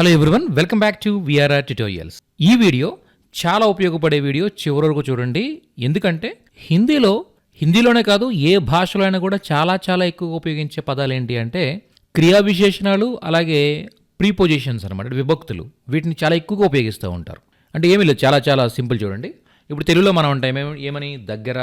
Hello everyone welcome back to VRR tutorials ఈ video చాలా ఉపయోగపడే వీడియో చివరి వరకు చూడండి. ఎందుకంటే హిందీలో హిందీలోనే కాదు ఏ భాషలో అయినా కూడా చాలా చాలా ఎక్కువగా ఉపయోగించే పదాలు ఏంటి అంటే క్రియా విశేషణాలు అలాగే ప్రీపోజిషన్స్ అనమాట విభక్తులు. వీటిని చాలా ఎక్కువగా ఉపయోగిస్తూ ఉంటారు. అంటే ఏమీ లేదు చాలా చాలా సింపుల్ చూడండి. ఇప్పుడు తెలుగులో మనం ఉంటాం ఏమేమి ఏమని? దగ్గర.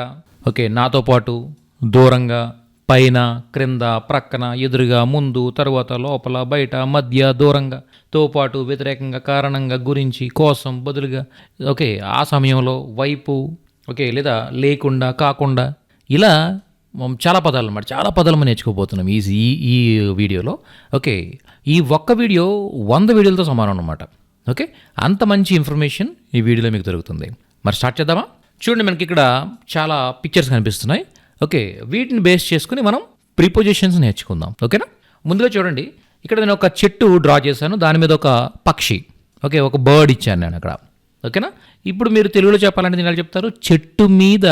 ఓకే నాతో పాటు దూరంగా. పైన క్రింద ప్రక్కన ఎదురుగా ముందు తరువాత లోపల బయట మధ్య దూరంగా తో పాటు వ్యతిరేకంగా కారణంగా గురించి కోసం బదులుగా ఓకే ఆ సమయంలో వైపు ఓకే లేదా లేకుండా కాకుండా ఇలా చాలా పదాలు అన్నమాట చాలా పదాలు మనం నేర్చుకోబోతున్నాం ఈ ఈ ఈ వీడియోలో ఓకే ఈ ఒక్క వీడియో వంద వీడియోలతో సమానం అనమాట ఓకే అంత మంచి ఇన్ఫర్మేషన్ ఈ వీడియోలో మీకు దొరుకుతుంది. మరి స్టార్ట్ చేద్దామా? చూడండి మనకి ఇక్కడ చాలా పిక్చర్స్ కనిపిస్తున్నాయి. ఓకే వీటిని బేస్ చేసుకుని మనం ప్రిపోజిషన్స్ నేర్చుకుందాం. ఓకేనా? ముందుగా చూడండి ఇక్కడ నేను ఒక చెట్టు డ్రా చేశాను దాని మీద ఒక పక్షి ఓకే ఒక బర్డ్ ఇచ్చాను నేను అక్కడ. ఓకేనా? ఇప్పుడు మీరు తెలుగులో చెప్పాలంటే నేను ఎలా చెప్తారు? చెట్టు మీద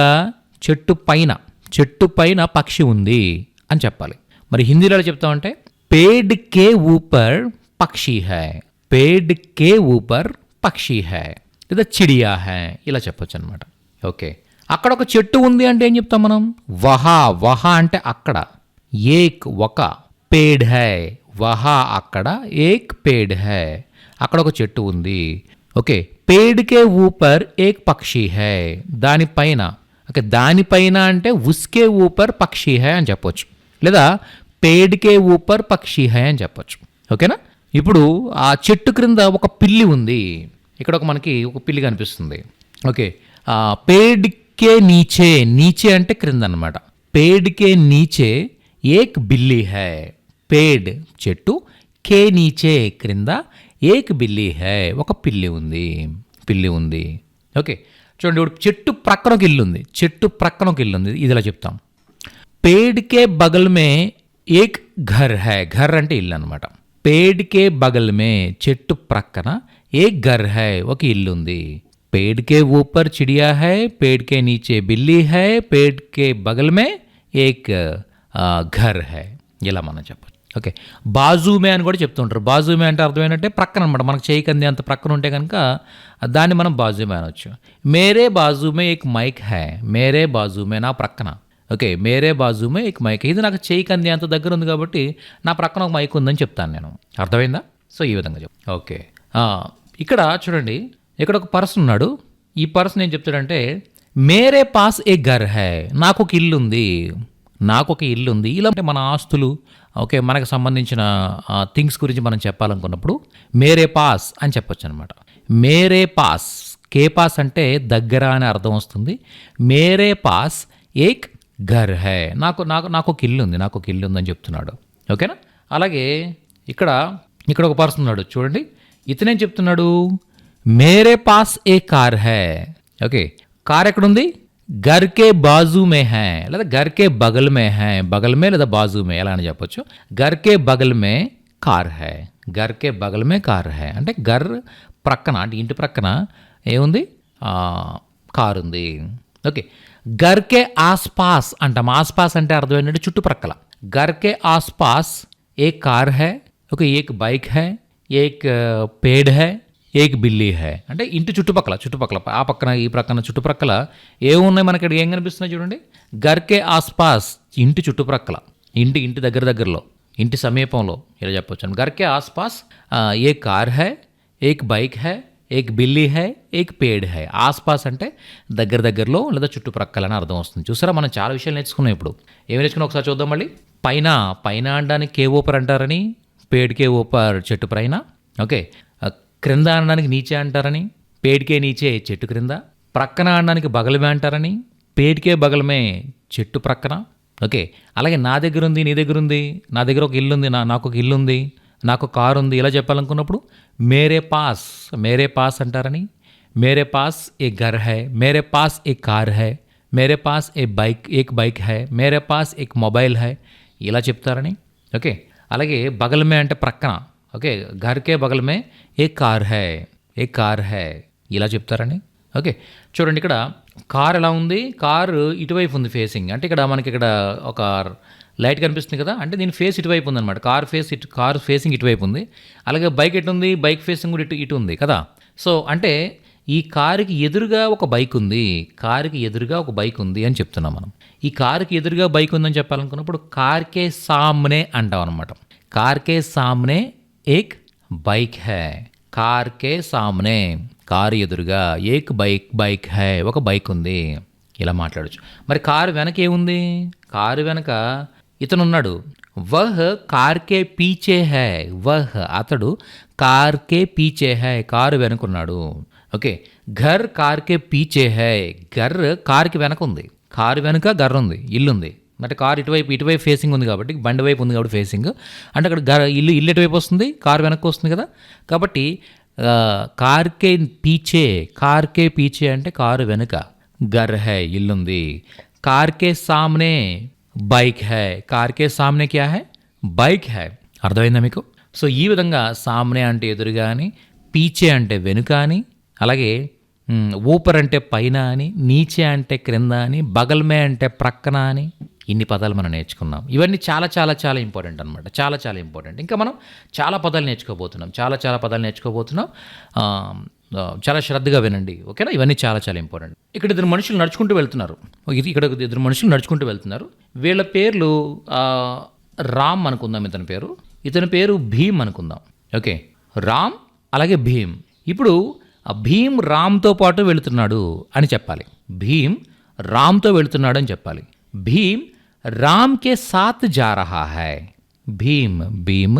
చెట్టు పైన చెట్టు పైన పక్షి ఉంది అని చెప్పాలి. మరి హిందీలో ఎలా చెప్తామంటే పేడ్ కే ఊపర్ పక్షి హై పేడ్ కే ఊపర్ పక్షి హై లేదా చిడియా హై ఇలా చెప్పొచ్చు అనమాట ఓకే. అక్కడ ఒక చెట్టు ఉంది అంటే ఏం చెప్తాం మనం? వహా వహా అంటే అక్కడ. ఏక్ ఒక పేడ్ హై. వహా అక్కడ ఏక్ పేడ్ హై. అక్కడ ఒక చెట్టు ఉంది. ఓకే పేడ్కే ఊపర్ ఏక్ పక్షి హై. దానిపైన ఓకే దానిపైన అంటే ఉస్కే ఊపర్ పక్షి హై అని చెప్పొచ్చు. లేదా పేడ్కే ఊపర్ పక్షి హై అని చెప్పొచ్చు. ఓకేనా? ఇప్పుడు ఆ చెట్టు క్రింద ఒక పిల్లి ఉంది. ఇక్కడ ఒక మనకి ఒక పిల్లి కనిపిస్తుంది. ఓకే పేడ్ కే నీచే నీచే అంటే క్రింద అనమాట పేడ్ కే నీచే ఏక్ బిల్లి హై. పేడ్ చెట్టు కే నీచే క్రింద ఏక్ బిల్లి హై. ఒక పిల్లి ఉంది పిల్లి ఉంది. ఓకే చూడండి ఇప్పుడు చెట్టు ప్రక్కన ఒక ఇల్లు ఉంది. చెట్టు ప్రక్కన ఒక ఇల్లు ఉంది ఇది ఇలా చెప్తాం. పేడ్ కే బగల్ మే ఏక్ ఘర్ హై. ఘర్ అంటే ఇల్లు అనమాట పేడ్ కే బగల్ మే చెట్టు ప్రక్కన ఏక్ ఘర్ హై. ఒక ఇల్లు ఉంది. पेड़ के ऊपर चिड़िया है पेड़ के नीचे बिल्ली है पेड़ के बगल में एक ఆ, ఘర్ హై ఇలా మనం చెప్పచ్చు ఓకే బాజుమే అని కూడా చెప్తుంటారు బాజుమే అంటే అర్థం ఏంటంటే ప్రక్కన అనమాట మనకు చేయకంది అంత ప్రక్కన ఉంటే కనుక దాన్ని మనం బాజుమే అనొచ్చు మేరే బాజుమే ఏక్ మైక్ హై మేరే బాజుమే నా ప్రక్కన ఓకే మేరే బాజుమే ఏక్ మైక్ ఇది నాకు చేయి కంది అంత దగ్గర ఉంది కాబట్టి నా ప్రక్కన ఒక మైక్ ఉందని చెప్తాను నేను అర్థమైందా సో ఈ విధంగా చెప్ ఓకే ఆ, ఇక్కడ చూడండి ఇక్కడ ఒక పర్సన్ ఉన్నాడు. ఈ పర్సన్ ఏం చెప్తాడంటే మేరే పాస్ ఏ ఘర్ హై నాకు ఒక ఇల్లు ఉంది నాకు ఒక ఇల్లు ఉంది ఇలా అంటే మన ఆస్తులు ఓకే మనకు సంబంధించిన థింగ్స్ గురించి మనం చెప్పాలనుకున్నప్పుడు మేరే పాస్ అని చెప్పొచ్చు అనమాట మేరే పాస్ కే పాస్ అంటే దగ్గర అని అర్థం వస్తుంది. మేరే పాస్ ఏక్ ఘర్ హై నాకు నాకు నాకు ఒక ఇల్లు ఉంది నాకు ఒక ఇల్లు ఉందని చెప్తున్నాడు. ఓకేనా? అలాగే ఇక్కడ ఇక్కడ ఒక పర్సన్ ఉన్నాడు చూడండి. ఇతనేం చెప్తున్నాడు? మేరే పాస్ ఏ కార్ హై ఓకే కార్ ఎక్కడుంది గర్ కే మే హై లేదా గర్ కే బగల్ మే హై బగల్ మే లేదా బాజు మే ఎలా అని చెప్పొచ్చు గర్ కే బగల్ మే కార్ హై గర్ కే బగల్ మే కార్ హై అంటే గర్ ప్రక్కన అంటే ఇంటి ప్రక్కన ఏముంది కార్ ఉంది ఓకే గర్కే ఆస్పాస్ అంటాం ఆస్పాస్ అంటే అర్థం ఏంటంటే చుట్టుప్రక్కల గర్కే ఆస్పాస్ ఏ కార్ హై ఓకే ఏక్ బైక్ హై ఏక్ పేడ్ హై ఏక్ బిల్లీ హై. అంటే ఇంటి చుట్టుపక్కల చుట్టుపక్కల ఆ పక్కన ఈ ప్రక్కన చుట్టుప్రక్కల ఏమున్నాయి మనకి ఇక్కడ ఏం కనిపిస్తున్నాయి చూడండి? గర్కే ఆస్పాస్ ఇంటి చుట్టుప్రక్కల ఇంటి ఇంటి దగ్గర దగ్గరలో ఇంటి సమీపంలో ఇలా చెప్పొచ్చు. గర్కే ఆస్పాస్ ఏ కార్ హై ఏక్ బైక్ హై ఏక్ బిల్లీ హై ఏక్ పేడ్ హై. ఆస్పాస్ అంటే దగ్గర దగ్గరలో లేదా చుట్టుప్రక్కల అని అర్థం వస్తుంది. చూసారా? మనం చాలా విషయాలు నేర్చుకున్నాం ఇప్పుడు. ఏమి నేర్చుకున్నాం? ఒకసారి చూద్దాం మళ్ళీ. పైన పైన అనడానికి కే ఓపర్ అంటారని? పేడ్కే ఓపర్ చెట్టు పైన. ఓకే. క్రింద అనడానికి నీచే అంటారని పేడికే నీచే చెట్టు క్రింద ప్రక్కన అనడానికి బగలమే అంటారని పేడికే బగలమే చెట్టు ప్రక్కన. ఓకే అలాగే నా దగ్గర ఉంది నీ దగ్గర ఉంది నా దగ్గర ఒక ఇల్లు ఉంది నా నాకు ఒక ఇల్లు ఉంది నాకు కారు ఉంది ఇలా చెప్పాలనుకున్నప్పుడు మేరే పాస్ మేరే పాస్ అంటారని మేరే పాస్ ఏ ఘర్ హై మేరే పాస్ ఏ కార్ హై మేరే పాస్ ఏ బైక్ ఏక్ బైక్ హై మేరే పాస్ ఏక్ మొబైల్ హై ఇలా చెప్తారని. ఓకే అలాగే బగలమే అంటే ప్రక్కన. ఓకే ఘర్కే బగల్ మే ఏ కార్ హై ఏ కార్ హై ఇలా చెప్తారని. ఓకే చూడండి ఇక్కడ కార్ ఎలా ఉంది? కారు ఇటువైపు ఉంది ఫేసింగ్ అంటే ఇక్కడ మనకి ఇక్కడ ఒక లైట్ కనిపిస్తుంది కదా అంటే దీని ఫేస్ ఇటువైపు ఉందన్నమాట. కార్ ఫేస్ ఇటు కార్ ఫేసింగ్ ఇటువైపు ఉంది. అలాగే బైక్ ఎటుంది బైక్ ఫేసింగ్ కూడా ఇటు ఇటు ఉంది కదా. సో అంటే ఈ కారుకి ఎదురుగా ఒక బైక్ ఉంది. కారుకి ఎదురుగా ఒక బైక్ ఉంది అని చెప్తున్నాం మనం. ఈ కారుకి ఎదురుగా బైక్ ఉందని చెప్పాలనుకున్నప్పుడు కార్కే సామ్నే అంటాం అనమాట కార్కే సామ్నే ఏక్ బైక్ హై కార్ కే సామ్నే కార్ ఎదురుగా ఏక్ బైక్ బైక్ హై ఒక బైక్ ఉంది. ఇలా మాట్లాడచ్చు. మరి కారు వెనక ఏముంది? కారు వెనక ఇతను ఉన్నాడు వహ్ కార్ కే పీచే హై. వహ్ అతడు కార్ కే పీచే హై. కారు వెనుకున్నాడు. ఓకే. ఘర్ కార్ కే పీచే హై. ఘర్ కార్కి వెనక ఉంది కారు వెనుక గర్ర ఉంది. ఇల్లుంది. అంటే కారు ఇటువైపు ఇటువైపు ఫేసింగ్ ఉంది కాబట్టి బండి వైపు ఉంది కాబట్టి ఫేసింగ్ అంటే అక్కడ గర ఇల్లు ఇల్లు ఎటువైపు వస్తుంది? కారు వెనక్కి వస్తుంది కదా. కాబట్టి కార్కే పీచే కార్కే పీచే అంటే కారు వెనుక. గర్ హై ఇల్లుంది. కార్కే సామ్నే బైక్ హై. కార్కే సామ్నే క్యా హై? Bike high. అర్థమైందా మీకు? సో ఈ విధంగా సామ్నే అంటే ఎదురుగా అని పీచే అంటే వెనుక అని అలాగే ఊపర్ అంటే పైన అని నీచే అంటే క్రింద అని బగల్మే అంటే ప్రక్కన అని ఇన్ని పదాలు మనం నేర్చుకున్నాం. ఇవన్నీ చాలా చాలా చాలా ఇంపార్టెంట్ అనమాట చాలా చాలా ఇంపార్టెంట్ ఇంకా మనం చాలా పదాలు నేర్చుకోబోతున్నాం. చాలా చాలా పదాలు నేర్చుకోబోతున్నాం. చాలా శ్రద్ధగా వినండి. ఓకేనా? ఇవన్నీ చాలా చాలా ఇంపార్టెంట్ ఇక్కడ ఇద్దరు మనుషులు నడుచుకుంటూ వెళ్తున్నారు. ఇక్కడ ఇద్దరు మనుషులు నడుచుకుంటూ వెళ్తున్నారు. వీళ్ళ పేర్లు రామ్ అనుకుందాం ఇతని పేరు. ఇతని పేరు భీమ్ అనుకుందాం. ఓకే. రామ్ అలాగే భీమ్. ఇప్పుడు భీమ్ రామ్తో పాటు వెళుతున్నాడు అని చెప్పాలి. భీమ్ రామ్తో వెళుతున్నాడు అని చెప్పాలి. భీమ్ రామ్ के साथ जा रहा హై భీమ్ భీమ్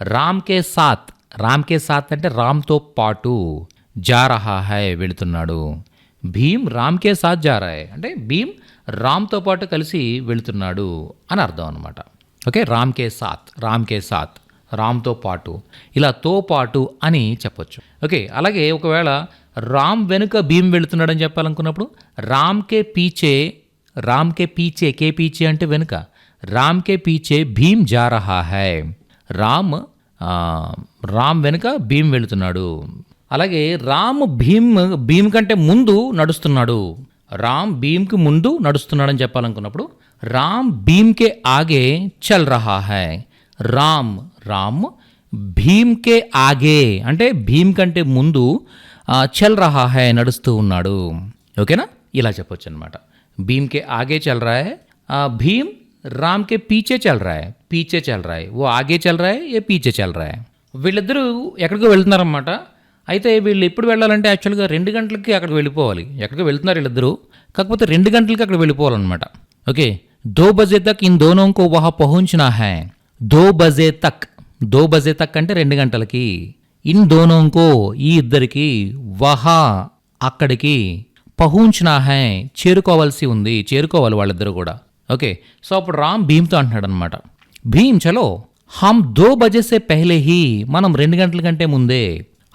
రామ్ కే సాత్ రామ్ కే సాత్ అంటే రామ్తో పాటు జారహా హై వెళుతున్నాడు। భీమ్ రామ్ కే సాత్ జారాయ్ అంటే భీమ్ రామ్తో పాటు కలిసి వెళుతున్నాడు అని అర్థం అనమాట ఓకే? రామ్ కే సాత్ రామ్ కే సాత్ రామ్తో పాటు ఇలా తో పాటు అని చెప్పొచ్చు। ఓకే? అలాగే ఒకవేళ రామ్ వెనుక భీమ్ వెళుతున్నాడని చెప్పాలనుకున్నప్పుడు రామ్ కే పీచే రామ్ కే పీచే కే పీచే అంటే వెనుక. రామ్ కే పీచే భీమ్ జా రహా హై. రామ్ రామ్ వెనుక భీమ్ వెళుతున్నాడు. అలాగే రామ్ భీమ్ భీమ్ కంటే ముందు నడుస్తున్నాడు. రామ్ భీమ్కి ముందు నడుస్తున్నాడని చెప్పాలనుకున్నప్పుడు రామ్ భీమ్కే ఆగే చల్ రహా హై. రామ్ రామ్ భీమ్కే ఆగే అంటే భీమ్ కంటే ముందు చల్ రహా హై నడుస్తూ ఉన్నాడు. ఓకేనా? ఇలా చెప్పొచ్చు అనమాట भीम के आगे चल रहा है भीम రామ్ కే పీచే చల్రాయ్ పీచే చల్రాయ్ ఓ ఆగే చల్రాయ్ ఏ పీచే చల్రాయ్ వీళ్ళిద్దరూ ఎక్కడికో వెళ్తున్నారనమాట అయితే వీళ్ళు ఎప్పుడు వెళ్ళాలంటే యాక్చువల్గా రెండు గంటలకి అక్కడికి వెళ్ళిపోవాలి. ఎక్కడికి వెళ్తున్నారు వీళ్ళిద్దరూ. కాకపోతే రెండు గంటలకి అక్కడ వెళ్ళిపోవాలన్నమాట. ఓకే? దో బజే తక్ ఇన్ దోనోంకో వహా పహుంచినా హై. దో బజే తక్. దో బజే తక్ అంటే రెండు గంటలకి. ఇన్ దోనోంకో ఈ ఇద్దరికి వహా అక్కడికి పహూంచనా హై చేరుకోవాల్సి ఉంది చేరుకోవాలి వాళ్ళిద్దరూ కూడా. ఓకే సో అప్పుడు రామ్ భీమ్తో అంటున్నాడు అనమాట భీమ్ చలో హమ్ దో బజేసే పెహ్లే హీ మనం రెండు గంటల కంటే ముందే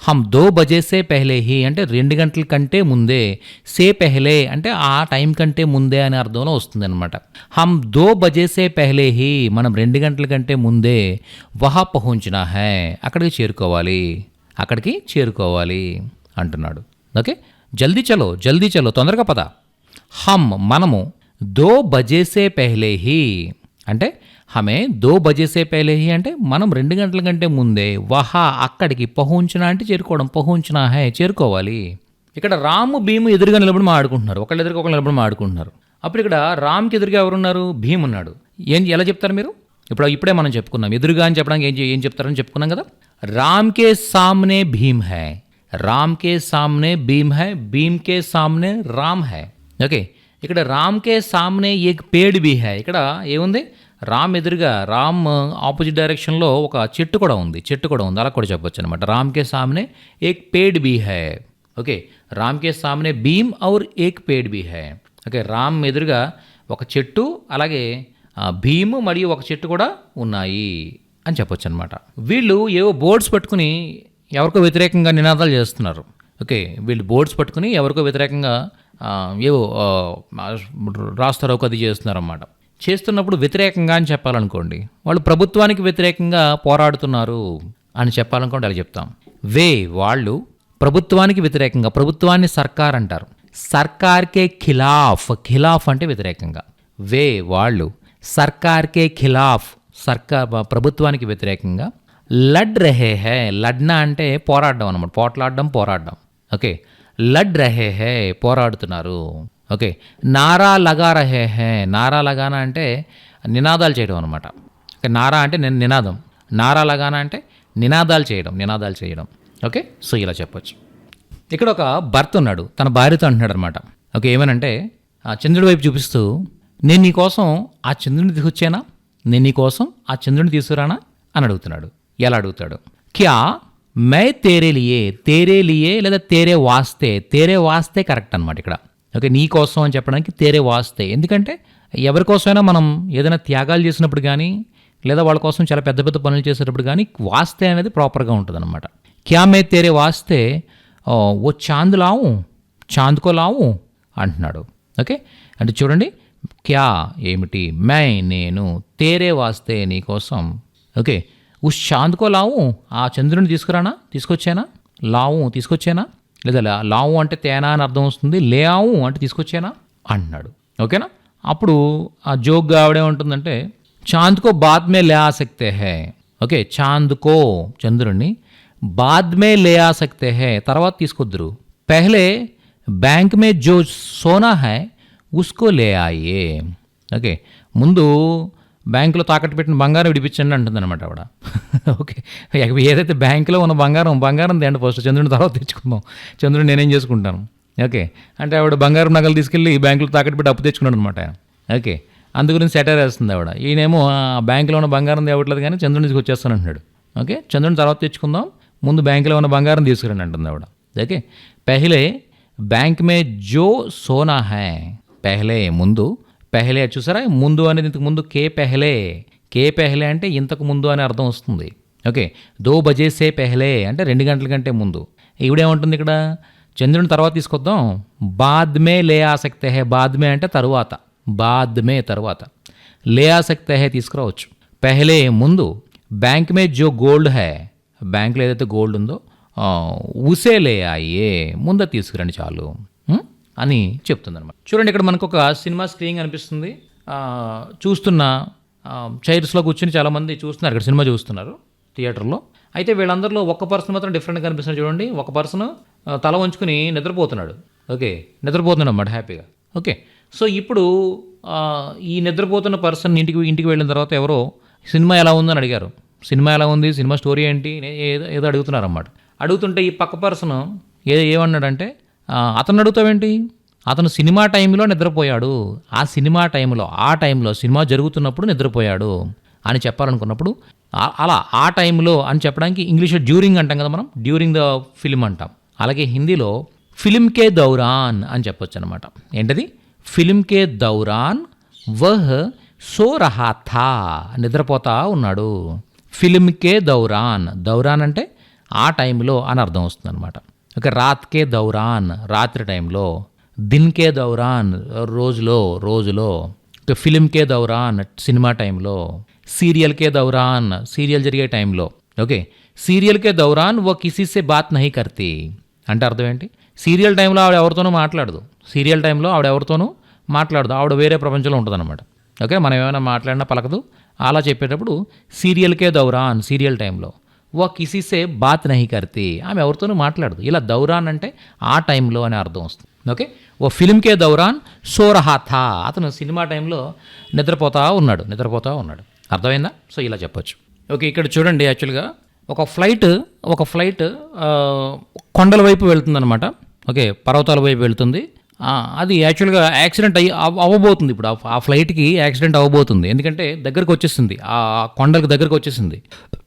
హమ్ దో బజేసే పెహ్లే హీ అంటే రెండు గంటల కంటే ముందే సే పెహ్లే అంటే ఆ టైం కంటే ముందే అనే అర్థంలో వస్తుంది అనమాట హమ్ దో బజేసే పెహ్లే హీ మనం రెండు గంటల కంటే ముందే వహా పహుంచినా హై అక్కడికి చేరుకోవాలి అక్కడికి చేరుకోవాలి అంటున్నాడు. ఓకే జల్దీ చలో జల్దీ చలో తొందరగా పద. హమ్ మనము దో బజేసే పెహ్లేహి. అంటే హమే దో బజేసే పెహ్లేహి అంటే మనం రెండు గంటల కంటే ముందే వహా అక్కడికి పహుంచిన అంటే చేరుకోవడం. పహుంచిన హే చేరుకోవాలి. ఇక్కడ రాము భీము ఎదురుగా నిలబడి మాడుకుంటున్నారు ఒకళ్ళ ఎదురుగా ఒకళ్ళు నిలబడి మాడుకుంటున్నారు అప్పుడు ఇక్కడ రామ్కి ఎదురుగా ఎవరున్నారు? భీమ్ ఉన్నాడు. ఏం ఎలా చెప్తారు మీరు? ఇప్పుడు ఇప్పుడే మనం చెప్పుకున్నాం. ఎదురుగా అని చెప్పడానికి ఏం ఏం చెప్తారని చెప్పుకున్నాం కదా? రామ్ కే సామ్నే భీమ్ హై. రామ్ కే సామ్నే భీమ్ హై భీమ్ కే సామ్నే రామ్ హై ఓకే ఇక్కడ రామ్ కే సామ్నే ఏక్ పేడ్ బీ హై ఇక్కడ ఏముంది రామ్ ఎదురుగా రామ్ ఆపోజిట్ డైరెక్షన్లో ఒక చెట్టు కూడా ఉంది చెట్టు కూడా ఉంది అలా కూడా చెప్పొచ్చు అనమాట రామ్ కే సామ్నే ఏక్ పేడ్ బీ హై ఓకే రామ్ కే సామ్నే భీమ్ ఔర్ ఏక్ పేడ్ బీ హై ఓకే రామ్ ఎదురుగా ఒక చెట్టు అలాగే భీము మరియు ఒక చెట్టు కూడా ఉన్నాయి అని చెప్పొచ్చు అనమాట వీళ్ళు ఏవో బోర్డ్స్ పట్టుకుని ఎవరికో వ్యతిరేకంగా నినాదాలు చేస్తున్నారు. ఓకే వీళ్ళు బోర్డ్స్ పట్టుకుని ఎవరికో వ్యతిరేకంగా ఏవో ఆ, ఒక అది చేస్తున్నారన్నమాట. చేస్తున్నప్పుడు వ్యతిరేకంగా అని చెప్పాలనుకోండి వాళ్ళు ప్రభుత్వానికి వ్యతిరేకంగా పోరాడుతున్నారు అని చెప్పాలనుకోండి అలా చెప్తాం. వే వాళ్ళు ప్రభుత్వానికి వ్యతిరేకంగా ప్రభుత్వాన్ని సర్కార్ అంటారు. సర్కార్కే ఖిలాఫ్ ఖిలాఫ్ అంటే వ్యతిరేకంగా. వే వాళ్ళు సర్కార్కే ఖిలాఫ్ సర్కార్ ప్రభుత్వానికి వ్యతిరేకంగా లడ్ రహే హే లడ్నా అంటే పోరాడడం అనమాట పోట్లాడడం పోరాడడం. ఓకే? లడ్ రహే హే పోరాడుతున్నారు. ఓకే? నారా లగా రహే హే. నారా లగానా అంటే నినాదాలు చేయడం అనమాట ఓకే? నారా అంటే నేను నినాదం. నారా లగానా అంటే నినాదాలు చేయడం నినాదాలు చేయడం. ఓకే? సో ఇలా చెప్పొచ్చు. ఇక్కడ ఒక భర్త ఉన్నాడు. తన భార్యతో అంటున్నాడు అనమాట ఓకే? ఏమనంటే ఆ చంద్రుడి వైపు చూపిస్తూ నేను నీ కోసం ఆ చంద్రుడిని తీసుకొచ్చానా? నేను నీ కోసం ఆ చంద్రుడిని తీసుకురానా? అని అడుగుతున్నాడు. ఎలా అడుగుతాడు? క్యా మై తేరే లియే తేరే లియే లేదా తేరే వాస్తే తేరే వాస్తే కరెక్ట్ అనమాట ఇక్కడ. ఓకే నీ కోసం అని చెప్పడానికి తేరే వాస్తే ఎందుకంటే ఎవరికోసమైనా మనం ఏదైనా త్యాగాలు చేసినప్పుడు కానీ లేదా వాళ్ళ కోసం చాలా పెద్ద పెద్ద పనులు చేసేటప్పుడు కానీ వాస్తే అనేది ప్రాపర్గా ఉంటుంది అనమాట క్యా మే తేరే వాస్తే ఓ ఓ చాంద్ లావు చాంద్కో లావు అంటున్నాడు. ఓకే అంటే చూడండి. క్యా ఏమిటి? మై నేను తేరే వాస్తే నీకోసం ఓకే ఉస్ చాంద్కో లావు? ఆ చంద్రుని తీసుకురానా? తీసుకొచ్చానా? లావు తీసుకొచ్చానా? లేదా లావు అంటే తేనా అని అర్థం వస్తుంది లేవు అంటే తీసుకొచ్చానా? అంటున్నాడు ఓకేనా? అప్పుడు ఆ జోక్ ఆవిడే ఉంటుందంటే చాంద్కో బాద్మే లే ఆ సక్తే హే. ఓకే చాంద్కో చంద్రుణ్ణి బాద్మే లే ఆ సక్తే హే తర్వాత తీసుకొద్దురు. పెహ్లే బ్యాంక్ మే జో సోనా హై ఉస్కో లే ఆయే. ఓకే ముందు బ్యాంకులో తాకట్టు పెట్టిన బంగారం విడిపించండి అంటుందన్నమాట ఆవిడ. ఓకే. ఏదైతే బ్యాంకులో ఉన్న బంగారం బంగారం తేండి ఫస్ట్ చంద్రుని తర్వాత తెచ్చుకుందాం. చంద్రుని నేనేం చేసుకుంటాను? ఓకే. అంటే ఆవిడ బంగారం నగలు తీసుకెళ్ళి బ్యాంకులో తాకట్టు పెట్టి అప్పు తెచ్చుకున్నాడు అనమాట ఓకే. అందు గురించి సెటర్ వేస్తుంది ఆవిడ. ఈయనేమో ఆ బ్యాంకులో ఉన్న బంగారం తేవట్లేదు కానీ చంద్రుని తీసుకొచ్చేస్తాను అంటున్నాడు. ఓకే. చంద్రుని తర్వాత తెచ్చుకుందాం. ముందు బ్యాంకులో ఉన్న బంగారం తీసుకురండి అంటుంది ఆవిడ. ఓకే. పెహ్లే బ్యాంక్ మే జో సోనా హై. పెహ్లే ముందు పెహలే చూసారా? ముందు అనేది ఇంతకు ముందు కే పెహలే. కే పెహలే అంటే ఇంతకు ముందు అని అర్థం వస్తుంది. ఓకే. దో బజేసే పెహలే అంటే రెండు గంటల కంటే ముందు. ఈవిడేమంటుంది ఇక్కడ? చంద్రుని తర్వాత తీసుకొద్దాం. బాద్మే లే ఆసక్తే హే. బాద్మే అంటే తరువాత. బాద్మే తరువాత. లే ఆసక్తే హే తీసుకురావచ్చు. పెహలే ముందు. బ్యాంక్ మే జో గోల్డ్ హై. బ్యాంక్లో ఏదైతే గోల్డ్ ఉందో ఉసే లే అయ్యే ముందు తీసుకురండి చాలు. అని చెప్తుందనమాట చూడండి ఇక్కడ మనకు ఒక సినిమా స్క్రీన్ అనిపిస్తుంది చూస్తున్న చైర్స్లో కూర్చొని చాలామంది చూస్తున్నారు ఇక్కడ సినిమా చూస్తున్నారు థియేటర్లో. అయితే వీళ్ళందరిలో ఒక పర్సన్ మాత్రం డిఫరెంట్గా కనిపిస్తుంది చూడండి. ఒక పర్సన్ తల వంచుకుని నిద్రపోతున్నాడు. ఓకే నిద్రపోతున్నాడు అన్నమాట హ్యాపీగా. ఓకే సో ఇప్పుడు ఈ నిద్రపోతున్న పర్సన్ ఇంటికి ఇంటికి వెళ్ళిన తర్వాత ఎవరో సినిమా ఎలా ఉందని అడిగారు. సినిమా ఎలా ఉంది? సినిమా స్టోరీ ఏంటి? ఏదో ఏదో అడుగుతుంటే ఈ పక్క పర్సన్ ఏ ఏమన్నాడంటే అతను అడుగుతావేంటి? అతను సినిమా టైంలో నిద్రపోయాడు. ఆ సినిమా టైంలో ఆ టైంలో సినిమా జరుగుతున్నప్పుడు నిద్రపోయాడు అని చెప్పాలనుకున్నప్పుడు అలా ఆ టైంలో అని చెప్పడానికి ఇంగ్లీష్లో డ్యూరింగ్ అంటాం కదా మనం డ్యూరింగ్ ద ఫిల్మ్ అంటాం. అలాగే హిందీలో ఫిలిం కే దౌరాన్ అని చెప్పొచ్చు అనమాట ఏంటది? ఫిల్మ్ కే దౌరాన్ వహ్ సో రహా థా నిద్రపోతా ఉన్నాడు. ఫిలిం కే దౌరాన్. దౌరాన్ అంటే ఆ టైంలో అని అర్థం వస్తుంది అనమాట ఓకే రాత్కే దౌరాన్ రాత్రి టైంలో దిన్కే దౌరాన్ రోజులో రోజులో ఇక ఫిలింకే దౌరాన్ సినిమా టైంలో సీరియల్ కే దౌరాన్ సీరియల్ జరిగే టైంలో. ఓకే సీరియల్ కే దౌరాన్ ఓ కిసిసే బాత్ నహీ కర్తీ. అంటే అర్థం ఏంటి? సీరియల్ టైంలో ఆవిడ ఎవరితోనూ మాట్లాడదు. సీరియల్ టైంలో ఆవిడ ఎవరితోనూ మాట్లాడదు. ఆవిడ వేరే ప్రపంచంలో ఉంటుందన్నమాట. ఓకే మనం ఏమైనా మాట్లాడినా పలకదు. అలా చెప్పేటప్పుడు సీరియల్కే దౌరాన్ సీరియల్ టైంలో. ఓ కిసీసే బాత్ నహి కర్తి. ఆమె ఎవరితోనూ మాట్లాడదు. ఇలా దౌరాన్ అంటే ఆ టైంలో అనే అర్థం వస్తుంది. ఓకే? ఓ ఫిల్మ్కే దౌరాన్ సోరహాథా అతను సినిమా టైంలో నిద్రపోతా ఉన్నాడు. నిద్రపోతా ఉన్నాడు. అర్థమైందా? సో ఇలా చెప్పొచ్చు. ఓకే ఇక్కడ చూడండి యాక్చువల్గా. ఒక ఫ్లైట్ ఒక ఫ్లైట్ కొండల వైపు వెళ్తుందనమాట ఓకే పర్వతాల వైపు వెళ్తుంది. అది యాక్చువల్గా యాక్సిడెంట్ అయ్యి అవ్వబోతుంది ఇప్పుడు. ఆ- ఫ్లైట్కి యాక్సిడెంట్ అవ్వబోతుంది. ఎందుకంటే దగ్గరకు వచ్చేసింది. ఆ కొండలకు దగ్గరకు వచ్చేసింది.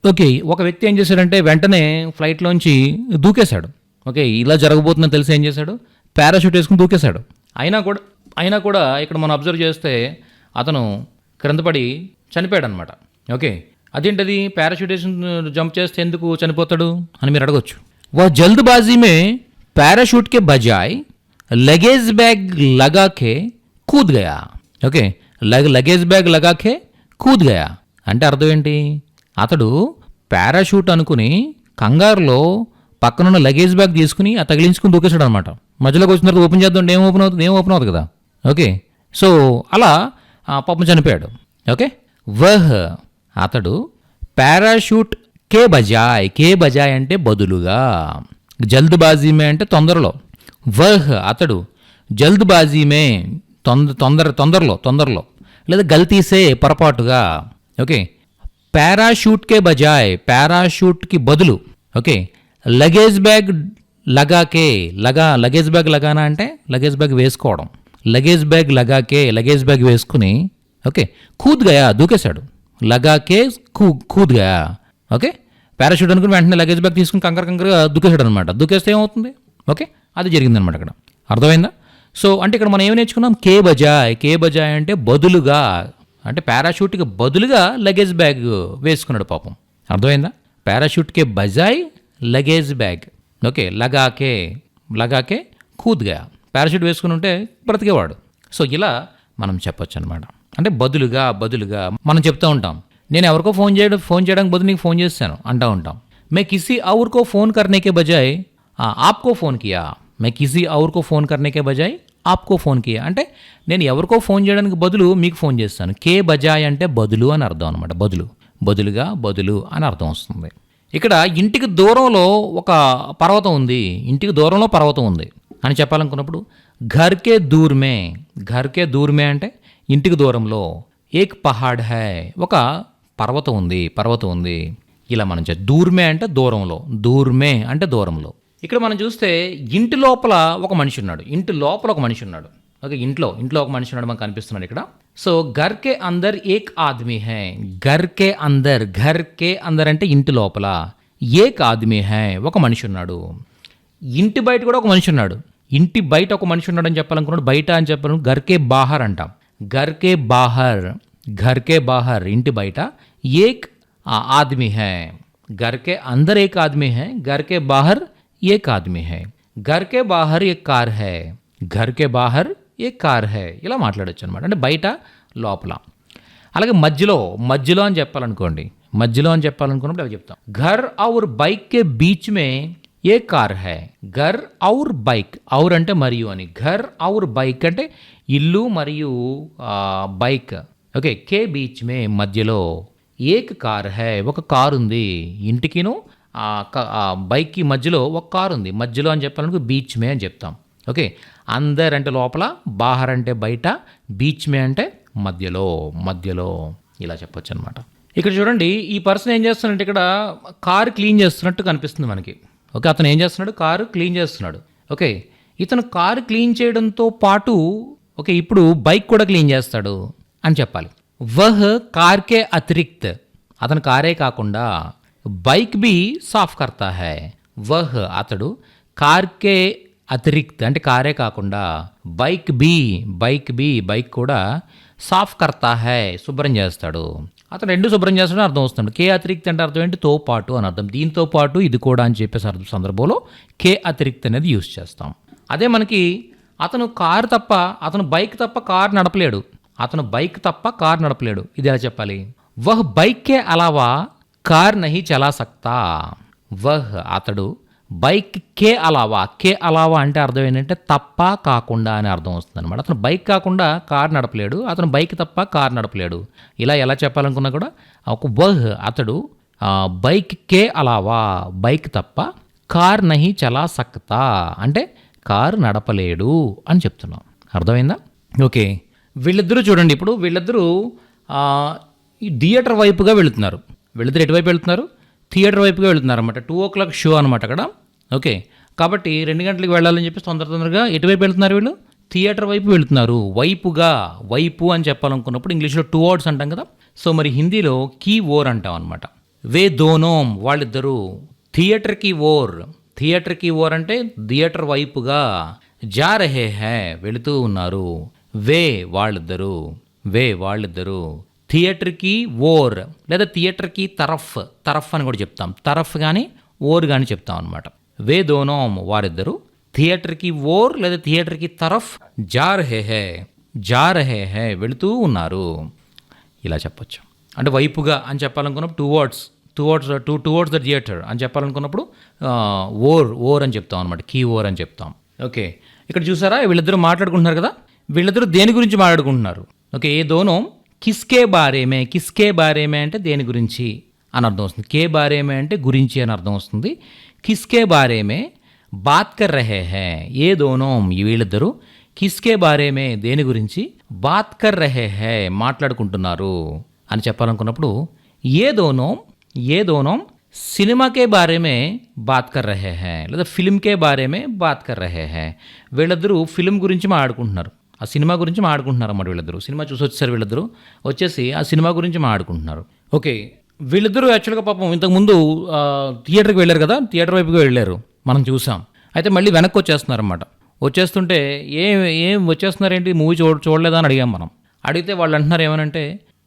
ఓకే ఒక వ్యక్తి ఏం చేశాడంటే వెంటనే ఫ్లైట్లోంచి దూకేశాడు. ఓకే ఇలా జరగబోతుందని తెలిసి ఏం చేశాడు? పారాషూట్ వేసుకుని దూకేశాడు. అయినా కూడా అయినా కూడా ఇక్కడ మనం అబ్జర్వ్ చేస్తే అతను క్రిందపడి చనిపోయాడు అనమాట ఓకే అదేంటది? పారాషూట్ వేసి జంప్ చేస్తే ఎందుకు చనిపోతాడు అని మీరు అడగచ్చు. వా జల్ద్బాజీ మే పారాషూట్కే బజాయ్ लगेज बैग लगा के कूद गया ఓకే లగ లగేజ్ బ్యాగ్ లగాకే కూద్ గయా అంటే అర్థం ఏంటి అతడు పారాషూట్ అనుకుని కంగారులో పక్కనున్న లగేజ్ బ్యాగ్ తీసుకుని ఆ తగిలించుకుని దూకేశాడు అనమాట మధ్యలోకి వచ్చిన తర్వాత ఓపెన్ చేద్దాం ఏం ఓపెన్ అవుతుంది ఏం ఓపెన్ అవుతుంది కదా ఓకే సో అలా ఆ పాపం చనిపోయాడు ఓకే వహ్ అతడు పారాషూట్ కే బజాయ్ కే బజాయ్ అంటే బదులుగా జల్ద్బాజీ మే అంటే తొందరలో వహ్ అతడు జల్ద్బాజీ మే తొందర తొందర తొందరలో తొందరలో. లేదా గల్తీసే పొరపాటుగా. ఓకే. పారాషూట్కే బజాయ్ పారాషూట్కి బదులు. ఓకే. లగేజ్ బ్యాగ్ లగాకే లగా లగేజ్ బ్యాగ్ లగానా అంటే లగేజ్ బ్యాగ్ వేసుకోవడం. లగేజ్ బ్యాగ్ లగాకే లగేజ్ బ్యాగ్ వేసుకుని ఓకే. కూద్ గయా దూకేశాడు. లగాకే కూ కూద్ గయా. ఓకే. పారాషూట్ అనుకుని వెంటనే లగేజ్ బ్యాగ్ తీసుకుని కంకర కంకరగా దూకేశాడు అనమాట దూకేస్తే ఏమవుతుంది? ఓకే. అది జరిగిందనమాట అక్కడ. అర్థమైందా? సో అంటే ఇక్కడ మనం ఏం నేర్చుకున్నాం? కే బజాయ్. కే బజాయ్ అంటే బదులుగా అంటే పారాషూట్కి బదులుగా లగేజ్ బ్యాగ్ వేసుకున్నాడు పాపం. అర్థమైందా? పారాషూట్కే బజాయ్ లగేజ్ బ్యాగ్. ఓకే లగాకే లగాకే కూద్గా పారాషూట్ వేసుకుని ఉంటే బ్రతికేవాడు. సో ఇలా మనం చెప్పొచ్చు అనమాట అంటే బదులుగా బదులుగా మనం చెప్తూ ఉంటాం. నేను ఎవరికో ఫోన్ చేయడం ఫోన్ చేయడానికి బదులు నీకు ఫోన్ చేస్తాను అంటూ ఉంటాం. మే కిసి ఔర్కో ఫోన్ కర్నేకే బజాయ్. आपको ఫోన్ కియా మే కిసి और को ఫోన్ करने के बजाय आपको ఫోన్ కియా అంటే నేను ఎవరికో ఫోన్ చేయడానికి బదులు మీకు ఫోన్ చేస్తాను కే బజాయ్ అంటే బదులు అని అర్థం అనమాట బదులు బదులుగా బదులు అని అర్థం వస్తుంది ఇక్కడ ఇంటికి దూరంలో ఒక పర్వతం ఉంది ఇంటికి దూరంలో పర్వతం ఉంది అని చెప్పాలనుకున్నప్పుడు ఘర్కే దూర్మే ఘర్కే దూర్మే అంటే ఇంటికి దూరంలో ఏక్ పహాడ్ హై ఒక పర్వతం ఉంది పర్వతం ఉంది ఇలా మనం చెప్ దూర్మే అంటే దూరంలో దూర్మే అంటే దూరంలో ఇక్కడ మనం చూస్తే ఇంటి లోపల ఒక మనిషి ఉన్నాడు. ఇంటి లోపల ఒక మనిషి ఉన్నాడు. ఓకే ఇంట్లో ఇంట్లో ఒక మనిషి ఉన్నాడు మనకు కనిపిస్తున్నాడు ఇక్కడ. సో ఘర్ కే అందర్ ఏక్ ఆద్మీ హై. ఘర్ కే అందర్ ఘర్ కే అందర్ అంటే ఇంటి లోపల. ఏక్ ఆద్మీ హై ఒక మనిషి ఉన్నాడు. ఇంటి బయట కూడా ఒక మనిషి ఉన్నాడు. ఇంటి బయట ఒక మనిషి ఉన్నాడు అని చెప్పాలనుకున్నాడు బయట అని చెప్పాలను గర్కే బాహర్ అంటాం. గర్కే బాహర్ ఘర్కే బాహర్ ఇంటి బయట. ఏక్ ఆద్మీ హై. గర్కే అందర్ ఏక్ ఆద్మీ హై గర్కే బాహర్ ఏక్ ఆద్మీ హై గర్కే బాహర్ ఏ కార్ హై ఘర్కే బాహర్ ఏ కార్ హై ఇలా మాట్లాడొచ్చు అనమాట అంటే బయట లోపల. అలాగే మధ్యలో మధ్యలో అని చెప్పాలనుకోండి. మధ్యలో అని చెప్పాలనుకున్నప్పుడు అవి చెప్తాం. ఘర్ ఔర్ బైక్ కే బీచ్ మే ఏ కార్ హై? ఘర్ ఔర్ బైక్. ఔర్ అంటే మరియు అని. ఘర్ ఔర్ బైక్ అంటే ఇల్లు మరియు బైక్. ఓకే కే బీచ్ మే మధ్యలో. ఏక్ కార్ హై. ఒక కారు ఉంది ఇంటికిను బైక్కి మధ్యలో ఒక కారు ఉంది. మధ్యలో అని చెప్పాలనుకో బీచ్ మే అని చెప్తాం. ఓకే? అందర్ అంటే లోపల బాహర్ అంటే బయట బీచ్ మే అంటే మధ్యలో మధ్యలో ఇలా చెప్పొచ్చు అనమాట ఇక్కడ చూడండి ఈ పర్సన్ ఏం చేస్తున్నాడంటే ఇక్కడ కారు క్లీన్ చేస్తున్నట్టు కనిపిస్తుంది మనకి. ఓకే? అతను ఏం చేస్తున్నాడు? కారు క్లీన్ చేస్తున్నాడు. ఓకే? ఇతను కారు క్లీన్ చేయడంతో పాటు ఓకే ఇప్పుడు బైక్ కూడా క్లీన్ చేస్తాడు అని చెప్పాలి. వహ్ కార్కే అతిరిక్త్. అతను కారే కాకుండా బైక్ బి సాఫ్ కర్తా హై. వహ్ అతడు కార్కే అతిరిక్త్ అంటే కారే కాకుండా బైక్ బి బైక్ బి బైక్ కూడా సాఫ్ కర్తా హై శుభ్రం చేస్తాడు. అతను రెండు శుభ్రం చేస్తాడని అర్థం వస్తుంది. కే అతిరిక్త్ అంటే అర్థం ఏంటి? తో పాటు అని అర్థం. దీంతో పాటు ఇది కూడా అని చెప్పేసి అర్థం సందర్భంలో కే అతిరిక్త్ అనేది యూస్ చేస్తాం. అదే మనకి అతను కారు తప్ప అతను బైక్ తప్ప కారు నడపలేడు. అతను బైక్ తప్ప కారు నడపలేడు. ఇది ఎలా చెప్పాలి? వహ్ బైక్ కే అలావా కార్ నహి చలా సక్తా. వహ్ అతడు బైక్ కే అలావా. కే అలావా అంటే అర్థం ఏంటంటే తప్ప కాకుండా అని అర్థం వస్తుంది అనమాట అతను బైక్ కాకుండా కార్ నడపలేడు. అతను బైక్ తప్ప కార్ నడపలేడు. ఇలా ఎలా చెప్పాలనుకున్నా కూడా ఒక వహ్ అతడు బైక్ కే అలావా. బైక్ తప్ప కార్ నహి చలా సక్తా. అంటే కారు నడపలేడు అని చెప్తున్నాం. అర్థమైందా? ఓకే. వీళ్ళిద్దరూ చూడండి ఇప్పుడు. వీళ్ళిద్దరూ ఈ థియేటర్ వైపుగా వెళుతున్నారు. వీళ్ళిద్దరు ఎటువైపు వెళ్తున్నారు? థియేటర్ వైపుగా వెళ్తున్నారు అనమాట టూ ఓ క్లాక్ షో అనమాట అక్కడ. ఓకే కాబట్టి రెండు గంటలకు వెళ్ళాలని చెప్పి తొందర తొందరగా ఎటువైపు వెళ్తున్నారు వీళ్ళు? థియేటర్ వైపు వెళుతున్నారు. వైపుగా వైపు అని చెప్పాలనుకున్నప్పుడు ఇంగ్లీష్లో టూ వర్డ్స్ అంటాం కదా? సో మరి హిందీలో కీ ఓర్ అంటాం అనమాట వే దోనోం వాళ్ళిద్దరూ. థియేటర్కి ఓర్ థియేటర్కి ఓర్ అంటే థియేటర్ వైపుగా. జా రహే హే వెళుతూ ఉన్నారు. వే వాళ్ళిద్దరూ. వే వాళ్ళిద్దరూ. థియేటర్కి ఓర్ లేదా థియేటర్కి తరఫ్ తరఫ్ అని కూడా చెప్తాం. తరఫ్ కానీ ఓర్ కానీ చెప్తాం అనమాట వే వారిద్దరు థియేటర్కి ఓర్ లేదా థియేటర్కి తరఫ్ జార్ హే హే జార్ హే హే వెళుతూ ఉన్నారు. ఇలా చెప్పొచ్చు. అంటే వైపుగా అని చెప్పాలనుకున్నప్పుడు two words two words two two words the theatre అని చెప్పాలనుకున్నప్పుడు ఓర్ ఓర్ అని చెప్తాం అనమాట కీ ఓర్ అని చెప్తాం. ఓకే. ఇక్కడ చూసారా? వీళ్ళిద్దరూ మాట్లాడుకుంటున్నారు కదా? వీళ్ళిద్దరూ దేని గురించి మాట్లాడుకుంటున్నారు? ఓకే ఏ దోనో కిస్కే బారేమే కిస్కే బారేమే అంటే దేని గురించి అని అర్థం వస్తుంది. కే బారేమే అంటే గురించి అని అర్థం వస్తుంది. కిస్కే బారేమే బాత్ కర్ రహే హే ఏ దోనం వీళ్ళిద్దరూ కిస్కే బారేమే దేని గురించి? బాత్ కర్ రహే హే మాట్లాడుకుంటున్నారు అని చెప్పాలనుకున్నప్పుడు ఏ దోనోం ఏ దోనం? సినిమా బారేమే బాత్ కర్ రహే హే లేదా ఫిల్మ్ బారేమే బాత్ కర్ రహే హే. వీళ్ళిద్దరూ ఫిల్మ్ గురించి మాట్లాడుకుంటున్నారు. ఆ సినిమా గురించి మాట్లాడుకుంటున్నారు అన్నమాట వీళ్ళిద్దరు. సినిమా చూసి వచ్చేసారు వీళ్ళిద్దరు వచ్చేసి ఆ సినిమా గురించి మాట్లాడుకుంటున్నారు ఓకే వీళ్ళిద్దరూ యాక్చువల్గా పాపం ఇంతకుముందు థియేటర్కి వెళ్ళారు కదా థియేటర్ వైపుకి వెళ్ళారు మనం చూసాం. అయితే మళ్ళీ వెనక్కి వచ్చేస్తున్నారన్నమాట. వచ్చేస్తుంటే ఏం ఏం వచ్చేస్తున్నారేంటి మూవీ చూడ చూడలేదా అని అడిగాం మనం. అడిగితే వాళ్ళు అంటున్నారు ఏమనంటే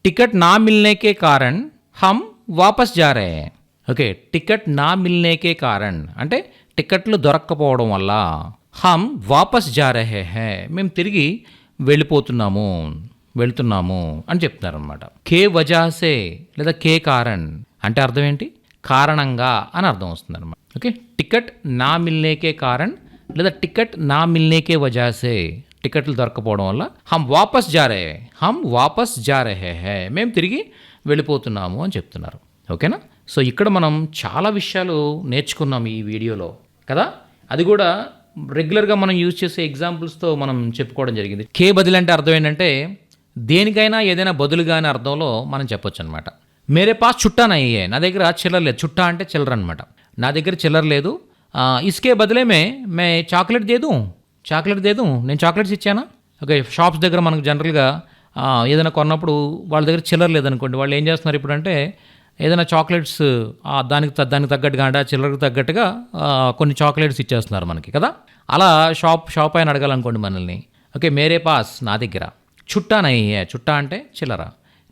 టికెట్ నా మిల్నేకే కారణ్ హమ్ వాపస్ జారే. ఓకే టికెట్ నా మిల్నేకే కారణ్. అంటే టికెట్లు దొరక్కపోవడం వల్ల. హమ్ వాపస్ జా రహే హే మేము తిరిగి వెళ్ళిపోతున్నాము వెళ్తున్నాము అని చెప్తున్నారు అనమాట కే వజాసే లేదా కే కారణ్ అంటే అర్థం ఏంటి? కారణంగా అని అర్థం వస్తుంది అనమాట ఓకే? టికెట్ నా మిల్నేకే కారణ్ లేదా టికెట్ నా మిల్నేకే వజాసే టికెట్లు దొరకపోవడం వల్ల హమ్ వాపస్ జారే హమ్ వాపస్ జారే హే మేము తిరిగి వెళ్ళిపోతున్నాము అని చెప్తున్నారు. ఓకేనా? సో ఇక్కడ మనం చాలా విషయాలు నేర్చుకున్నాం ఈ వీడియోలో కదా? అది కూడా రెగ్యులర్గా మనం యూజ్ చేసే ఎగ్జాంపుల్స్తో మనం చెప్పుకోవడం జరిగింది. కే బదులు అంటే అర్థం ఏంటంటే దేనికైనా ఏదైనా బదులుగా అనే అర్థంలో మనం చెప్పొచ్చు అనమాట మేరే పాస్ చుట్టా నయ్యే నా దగ్గర చిల్లర లేదు. చుట్టా అంటే చిల్లర అనమాట నా దగ్గర చిల్లర లేదు. ఇసుకే బదులే మే మే చాక్లెట్ దేదు చాక్లెట్ దేదు నేను చాక్లెట్స్ ఇచ్చానా? ఓకే షాప్స్ దగ్గర మనకు జనరల్గా ఏదైనా కొన్నప్పుడు వాళ్ళ దగ్గర చిల్లర లేదనుకోండి వాళ్ళు ఏం చేస్తున్నారు ఇప్పుడు అంటే ఏదైనా చాక్లెట్స్ దానికి దానికి తగ్గట్టుగా అంటే చిల్లరకు తగ్గట్టుగా కొన్ని చాక్లెట్స్ ఇచ్చేస్తున్నారు మనకి కదా? అలా షాప్ షాప్ ఆయన అడగాలనుకోండి మనల్ని. ఓకే మేరే పాస్ నా దగ్గర. చుట్టా నహి హే. చుట్టా అంటే చిల్లర.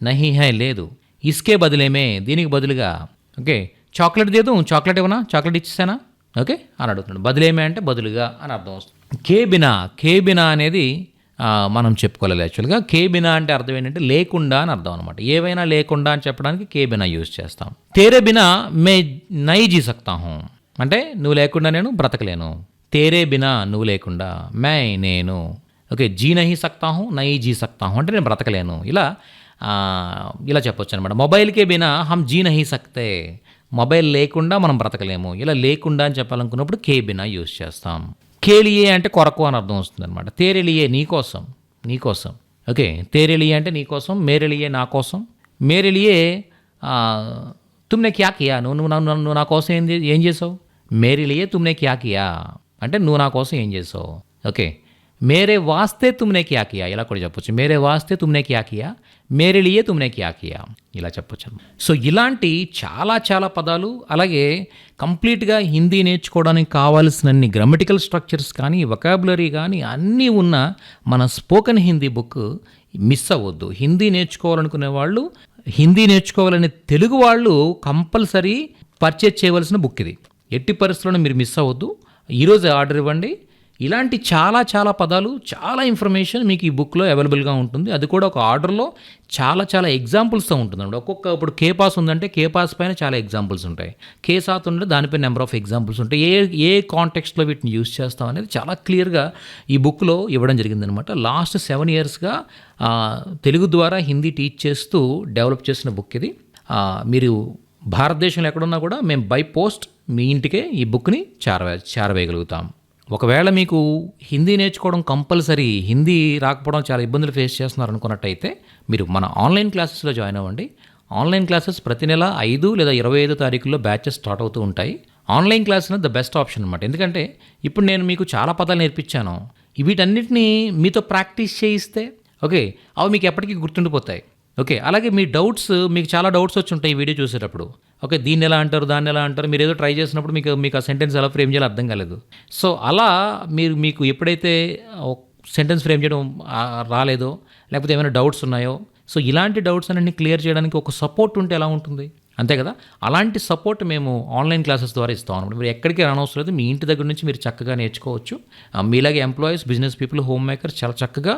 నహి హే లేదు. ఇసుకే బదులేమే దీనికి బదులుగా. ఓకే చాక్లెట్ దేదు చాక్లెట్ ఇవ్వనా చాక్లెట్ ఇచ్చేసానా? ఓకే అని అడుగుతున్నాడు. బదులేమే అంటే బదులుగా అని అర్థం వస్తుంది. కేబినా కేబినా అనేది మనం చెప్పుకోలేదు యాక్చువల్గా కేబినా అంటే అర్థం ఏంటంటే లేకుండా అని అర్థం అనమాట ఏవైనా లేకుండా అని చెప్పడానికి కేబినా యూజ్ చేస్తాం. తేరే బినా మే నై జీ సక్తా హూ అంటే నువ్వు లేకుండా నేను బ్రతకలేను. తేరే బినా నువ్వు లేకుండా మే నేను. ఓకే జీ నహి సక్తా హూ నై జీ సక్తా హూ అంటే నేను బ్రతకలేను. ఇలా ఇలా చెప్పొచ్చు అనమాట మొబైల్కే బినా హమ్ జీ నహి సక్తే. మొబైల్ లేకుండా మనం బ్రతకలేము. ఇలా లేకుండా అని చెప్పాలనుకున్నప్పుడు కేబినా యూజ్ చేస్తాం. కేళియే అంటే కొరకు అని అర్థం వస్తుంది అనమాట తేరెలియే నీకోసం నీకోసం ఓకే తేరెలియే అంటే నీకోసం మేరెలియే నా కోసం. మేరెలియే తుమ్నే క్యా కియా? నువ్వు నువ్వు నువ్వు నా కోసం ఏం చే- ఏం చేసావు? మేరెలియే తుమ్నే క్యా కియా? అంటే నువ్వు నా కోసం ఏం చేసావు? ఓకే మేరే వాస్తే తుమ్నే క్యా కియా? ఇలా కూడా చెప్పొచ్చు. మేరే వాస్తే తుమ్నే క్యా కియా? మేరెలియే తుమ్నే క్యా కియా? ఇలా చెప్పొచ్చు. సో ఇలాంటి చాలా చాలా పదాలు అలాగే కంప్లీట్గా హిందీ నేర్చుకోవడానికి కావాల్సినన్ని గ్రామటికల్ స్ట్రక్చర్స్ కానీ వొకాబులరీ కానీ అన్నీ ఉన్న మన స్పోకెన్ హిందీ బుక్ మిస్ అవ్వద్దు. హిందీ నేర్చుకోవాలనుకునే వాళ్ళు హిందీ నేర్చుకోవాలనే తెలుగు వాళ్ళు కంపల్సరీ పర్చేజ్ చేయవలసిన బుక్ ఇది. ఎట్టి పరిస్థితుల్లో మీరు మిస్ అవ్వద్దు. ఈరోజు ఆర్డర్ ఇవ్వండి. ఇలాంటి చాలా చాలా పదాలు చాలా ఇన్ఫర్మేషన్ మీకు ఈ బుక్లో అవైలబుల్గా ఉంటుంది. అది కూడా ఒక ఆర్డర్లో చాలా చాలా ఎగ్జాంపుల్స్తో ఉంటుంది. ఒక్కొక్క ఇప్పుడు కే పాస్ ఉందంటే కే పాస్ పైన చాలా ఎగ్జాంపుల్స్ ఉంటాయి. కే సాత్ ఉంటే దానిపై నెంబర్ ఆఫ్ ఎగ్జాంపుల్స్ ఉంటాయి. ఏ ఏ కాంటెక్స్ట్లో వీటిని యూస్ చేస్తాం అనేది చాలా క్లియర్గా ఈ బుక్లో ఇవ్వడం జరిగిందనమాట లాస్ట్ సెవెన్ ఇయర్స్గా తెలుగు ద్వారా హిందీ టీచ్ చేస్తూ డెవలప్ చేసిన బుక్ ఇది. మీరు భారతదేశంలో ఎక్కడున్నా కూడా మేము బై పోస్ట్ మీ ఇంటికే ఈ బుక్ని చేరవే చేరవేయగలుగుతాం. ఒకవేళ మీకు హిందీ నేర్చుకోవడం కంపల్సరీ హిందీ రాకపోవడం చాలా ఇబ్బందులు ఫేస్ చేస్తున్నారు అనుకున్నట్టయితే మీరు మన ఆన్లైన్ క్లాసెస్లో జాయిన్ అవ్వండి. ఆన్లైన్ క్లాసెస్ ప్రతి నెల ఐదు లేదా ఇరవై ఐదు తారీఖుల్లో బ్యాచెస్ స్టార్ట్ అవుతూ ఉంటాయి. Online class the best option అనమాట ఎందుకంటే ఇప్పుడు నేను మీకు చాలా పదాలు నేర్పించాను. వీటన్నిటిని మీతో ప్రాక్టీస్ చేయిస్తే ఓకే అవి మీకు ఎప్పటికీ గుర్తుండిపోతాయి. ఓకే అలాగే మీ డౌట్స్ మీకు చాలా డౌట్స్ వచ్చి ఉంటాయి ఈ వీడియో చూసేటప్పుడు. ఓకే దీన్ని ఎలా అంటారు దాన్ని ఎలా అంటారు మీరు ఏదో ట్రై చేసినప్పుడు మీకు మీకు ఆ సెంటెన్స్ ఎలా ఫ్రేమ్ చేయాలో అర్థం కాలేదు. సో అలా మీరు మీకు ఎప్పుడైతే సెంటెన్స్ ఫ్రేమ్ చేయడం రాలేదో లేకపోతే ఏమైనా డౌట్స్ ఉన్నాయో సో ఇలాంటి డౌట్స్ అన్ని క్లియర్ చేయడానికి ఒక సపోర్ట్ ఉంటే ఎలా ఉంటుంది? అంతే కదా? అలాంటి సపోర్ట్ మేము ఆన్లైన్ క్లాసెస్ ద్వారా ఇస్తాం అనమాట మీరు ఎక్కడికి రానవసరం లేదు. మీ ఇంటి దగ్గర నుంచి మీరు చక్కగా నేర్చుకోవచ్చు. మీలాగే employees business people home makers చాలా చక్కగా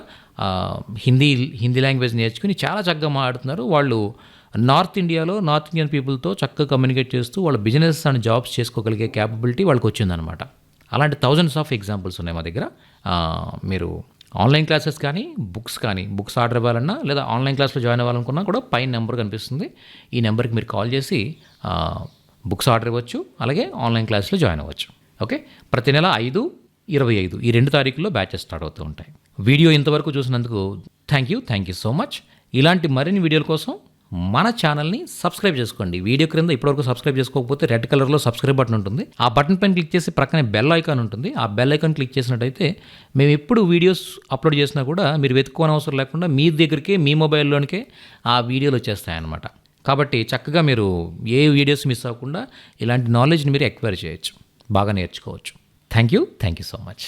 హిందీ హిందీ లాంగ్వేజ్ నేర్చుకుని చాలా చక్కగా మాట్లాడుతున్నారు. వాళ్ళు నార్త్ ఇండియాలో నార్త్ ఇండియన్ పీపుల్తో చక్కగా కమ్యూనికేట్ చేస్తూ వాళ్ళ బిజినెస్ అండ్ జాబ్స్ చేసుకోగలిగే క్యాపబిలిటీ వాళ్ళకి వచ్చిందనమాట అలాంటి థౌజండ్స్ ఆఫ్ ఎగ్జాంపుల్స్ ఉన్నాయి మా దగ్గర. మీరు ఆన్లైన్ క్లాసెస్ కానీ బుక్స్ కానీ బుక్స్ ఆర్డర్ ఇవ్వాలన్నా లేదా ఆన్లైన్ క్లాస్లో జాయిన్ అవ్వాలనుకున్నా కూడా పైన నెంబర్ కనిపిస్తుంది. ఈ నెంబర్కి మీరు కాల్ చేసి బుక్స్ ఆర్డర్ ఇవ్వచ్చు అలాగే ఆన్లైన్ క్లాస్లో జాయిన్ అవ్వచ్చు. ఓకే ప్రతి నెల ఐదు ఇరవై ఐదు ఈ రెండు తారీఖుల్లో బ్యాచెస్ స్టార్ట్ అవుతూ ఉంటాయి. వీడియో ఇంతవరకు చూసినందుకు thank you thank you so much ఇలాంటి మరిన్ని వీడియోల కోసం మన ఛానల్ని సబ్స్క్రైబ్ చేసుకోండి. వీడియో క్రింద ఇప్పటివరకు సబ్స్క్రైబ్ చేసుకోకపోతే రెడ్ కలర్లో సబ్స్క్రైబ్ బటన్ ఉంటుంది. ఆ బటన్ పైన క్లిక్ చేసి ప్రక్కనే బెల్ ఐకాన్ ఉంటుంది. ఆ బెల్ ఐకాన్ క్లిక్ చేసినట్టయితే మేము ఎప్పుడు వీడియోస్ అప్లోడ్ చేసినా కూడా మీరు వెతుక్కోని అవసరం లేకుండా మీ దగ్గరికే మీ మొబైల్లోనికే ఆ వీడియోలు వచ్చేస్తాయన్నమాట. కాబట్టి చక్కగా మీరు ఏ వీడియోస్ మిస్ అవ్వకుండా ఇలాంటి నాలెడ్జ్ని మీరు ఎక్వైర్ చేయొచ్చు. బాగా నేర్చుకోవచ్చు. Thank you thank you so much